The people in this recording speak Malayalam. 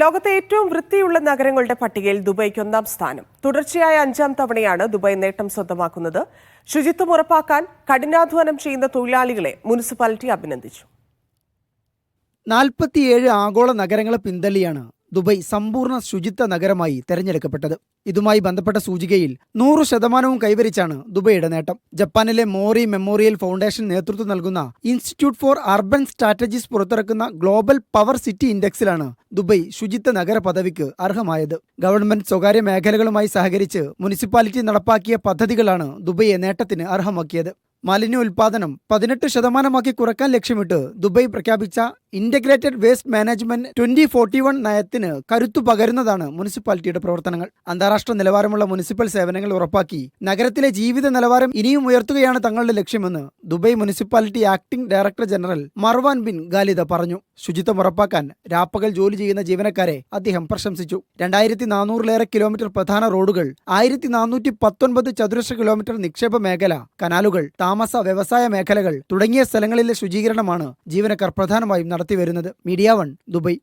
ലോകത്തെ ഏറ്റവും വൃത്തിയുള്ള നഗരങ്ങളുടെ പട്ടികയിൽ ദുബൈക്ക് ഒന്നാം സ്ഥാനം. തുടർച്ചയായ അഞ്ചാം തവണയാണ് ദുബായ് നേട്ടം സ്വന്തമാക്കുന്നത്. ശുചിത്വം ഉറപ്പാക്കാൻ കഠിനാധ്വാനം ചെയ്യുന്ന തൊഴിലാളികളെ മുനിസിപ്പാലിറ്റി അഭിനന്ദിച്ചു. നാൽപ്പത്തിയേഴ് ആഗോള നഗരങ്ങളെ പിന്തള്ളിയാണ് ദുബൈ സമ്പൂർണ ശുചിത്വ നഗരമായി തെരഞ്ഞെടുക്കപ്പെട്ടത്. ഇതുമായി ബന്ധപ്പെട്ട സൂചികയിൽ നൂറ് ശതമാനവും കൈവരിച്ചാണ് ദുബൈയുടെ നേട്ടം. ജപ്പാനിലെ മോറി മെമ്മോറിയൽ ഫൗണ്ടേഷൻ നേതൃത്വം നൽകുന്ന ഇൻസ്റ്റിറ്റ്യൂട്ട് ഫോർ അർബൻ സ്ട്രാറ്റജീസ് പുറത്തിറക്കുന്ന ഗ്ലോബൽ പവർ സിറ്റി ഇൻഡെക്സിലാണ് ദുബൈ ശുചിത്വ നഗര പദവിക്ക് അർഹമായത്. ഗവൺമെന്റ് സ്വകാര്യ മേഖലകളുമായി സഹകരിച്ച് മുനിസിപ്പാലിറ്റി നടപ്പാക്കിയ പദ്ധതികളാണ് ദുബൈയെ നേട്ടത്തിന് അർഹമാക്കിയത്. മാലിന്യ ഉൽപാദനം പതിനെട്ട് ശതമാനമാക്കി കുറയ്ക്കാൻ ലക്ഷ്യമിട്ട് ദുബൈ പ്രഖ്യാപിച്ച integrated waste management twenty forty one നയത്തിന് കരുത്തു പകരുന്നതാണ് മുനിസിപ്പാലിറ്റിയുടെ പ്രവർത്തനങ്ങൾ. അന്താരാഷ്ട്ര നിലവാരമുള്ള മുനിസിപ്പൽ സേവനങ്ങൾ ഉറപ്പാക്കി നഗരത്തിലെ ജീവിത നിലവാരം ഇനിയും ഉയർത്തുകയാണ് തങ്ങളുടെ ലക്ഷ്യമെന്ന് Dubai municipality acting director general Marwan bin Galida പറഞ്ഞു. ശുചിത്വം ഉറപ്പാക്കാൻ രാപ്പകൽ ജോലി ചെയ്യുന്ന ജീവനക്കാരെ അദ്ദേഹം പ്രശംസിച്ചു. രണ്ടായിരത്തി നാനൂറിലേറെ കിലോമീറ്റർ പ്രധാന റോഡുകൾ ആയിരത്തി നാനൂറ്റി പത്തൊൻപത് ചതുരശ്ര കിലോമീറ്റർ നിക്ഷേപ മേഖല കനാലുകൾ താമസ വ്യവസായ മേഖലകൾ തുടങ്ങിയ സ്ഥലങ്ങളിലെ ശുചീകരണമാണ് ജീവനക്കാർ പ്രധാനമായും നടത്തിവരുന്നത്. Media One Dubai.